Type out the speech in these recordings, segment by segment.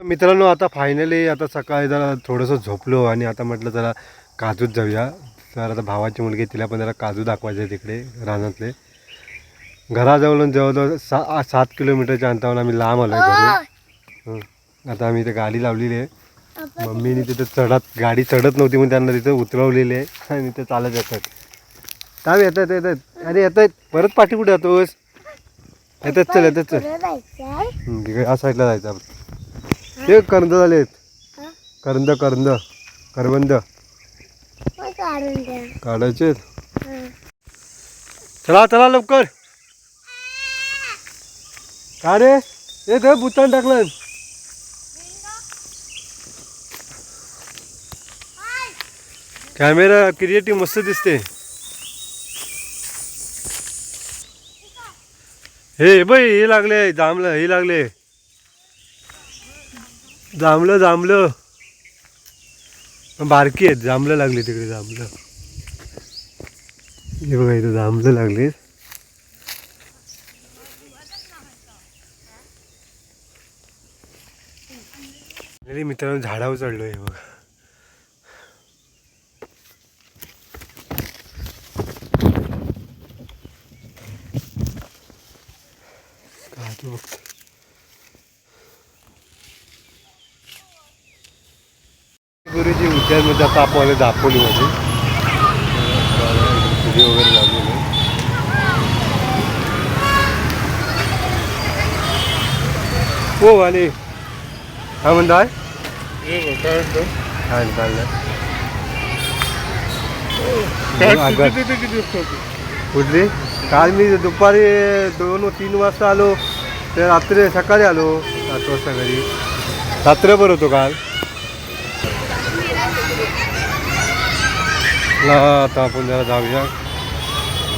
मित्रांनो आता फायनली आता सकाळी जरा थोडंसं झोपलो आणि आता म्हटलं जरा काजूत जाऊया. तर आता भावाची मुलगी तिला पण जरा काजू दाखवायचे तिकडे रानातले. घराजवळून जवळजवळ सा सात किलोमीटरच्या अंतरावर आम्ही लांब आलो आहे. आता आम्ही इथे गाडी लावलेली आहे. मम्मीने तिथे चढत गाडी चढत नव्हती म्हणून त्यांना तिथे उतरवलेली आहे. आणि ते चालत येतात. काय येतात येतात. अरे येत आहेत परत पाठी कुठे जातोस? येतात चल येतात चल. या साईडला जायचं आपण. ते करंद झाले आहेत करंद करंद करवंद. काढायचे चला चला लवकर. का रे? हे काय बुतान टाकलं कॅमेरा क्रिएटिव्ह मस्त दिसते. हे बाई हे लागले जांभलं हे लागले. जांभलं जांभलं बारकी आहेत जांभलं लागली तिकडे जांभलं हे बघा इथं जांभलं लागली मित्रांनो झाडावर चढलो हे बघा. बघतो गुरुजी उद्यानमध्ये आता आपण दापोलीमध्ये. व्हिडिओ वगैरे लागलेले हो आणि काय म्हणताय काय चाललंय कुठली? काल मी दुपारी दोन तीन वाजता आलो ते रात्री सकाळी आलो सात वाजता घरी. रात्रभर होतो काल. ला आता आपण जरा जाऊया.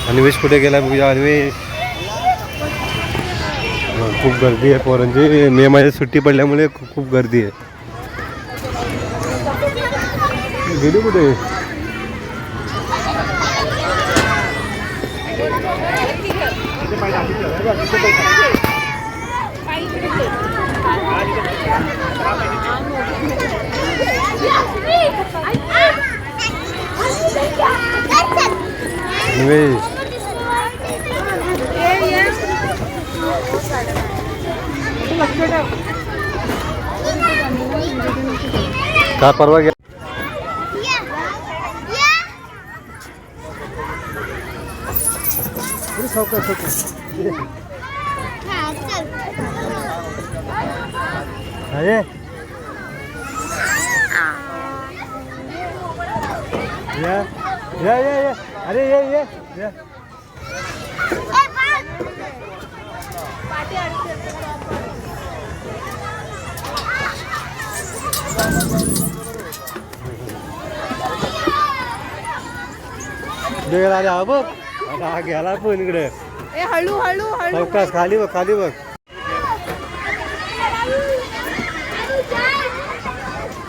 अन्वेष कुठे गेला बघूया अन्वेष. खूप गर्दी आहे पोरांची मे माझ्या सुट्टी पडल्यामुळे खूप गर्दी आहे. गेली कुठे? अन्वेष का परवा गेला अरे या या या या। अरे ये ये। या। गेला अरे हा बघ. आता हा गेला पण इकडे. ए हळू हळू हळू. खाली बघ खाली बघ.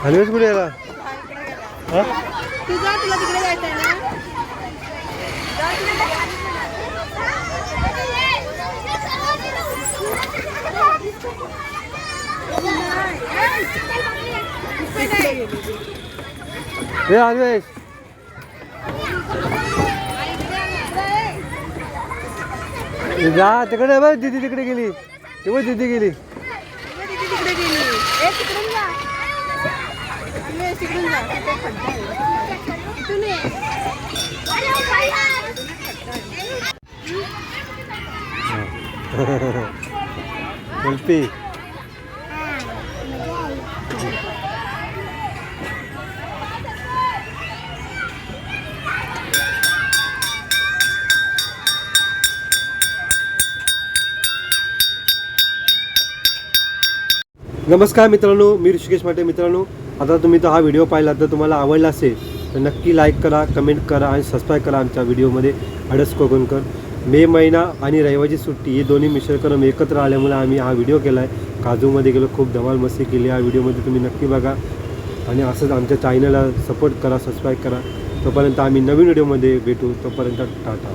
हलवेच कुठे गेला हा? तू जा तुला तिकडे जायचं आहे ना. हे अन्वेष हे जा तिकडे बघ दीदी तिकडे गेली. ते बघ दीदी गेली. तिकडे गेली. ए तिकडून जा. तिकडून जा तिथे खड्डा आहे. इथून ये. सेल्फी नमस्कार मित्रांनो मी ऋषिकेश माटे मित्रांनो. आता तुम्ही तो हा व्हिडिओ पाहिला तर तुम्हाला आवडला असेल. तर नक्की लाईक करा कमेंट करा आणि सबस्क्राईब करा आमच्या व्हिडिओमध्ये अडस कोकणकर मे महिना आणि रविवारची सुट्टी हे दोन्ही मिश्र करून एकत्र आल्यामुळे आम्ही हा व्हिडिओ केला आहे काजूमध्ये गेलो खूप धमाल मस्ती केली. या व्हिडिओमध्ये तुम्ही नक्की बघा. आणि असंच आमच्या चॅनलला सपोर्ट करा सबस्क्राईब करा. तोपर्यंत आम्ही नवीन व्हिडिओमध्ये भेटू. तोपर्यंत टाटा.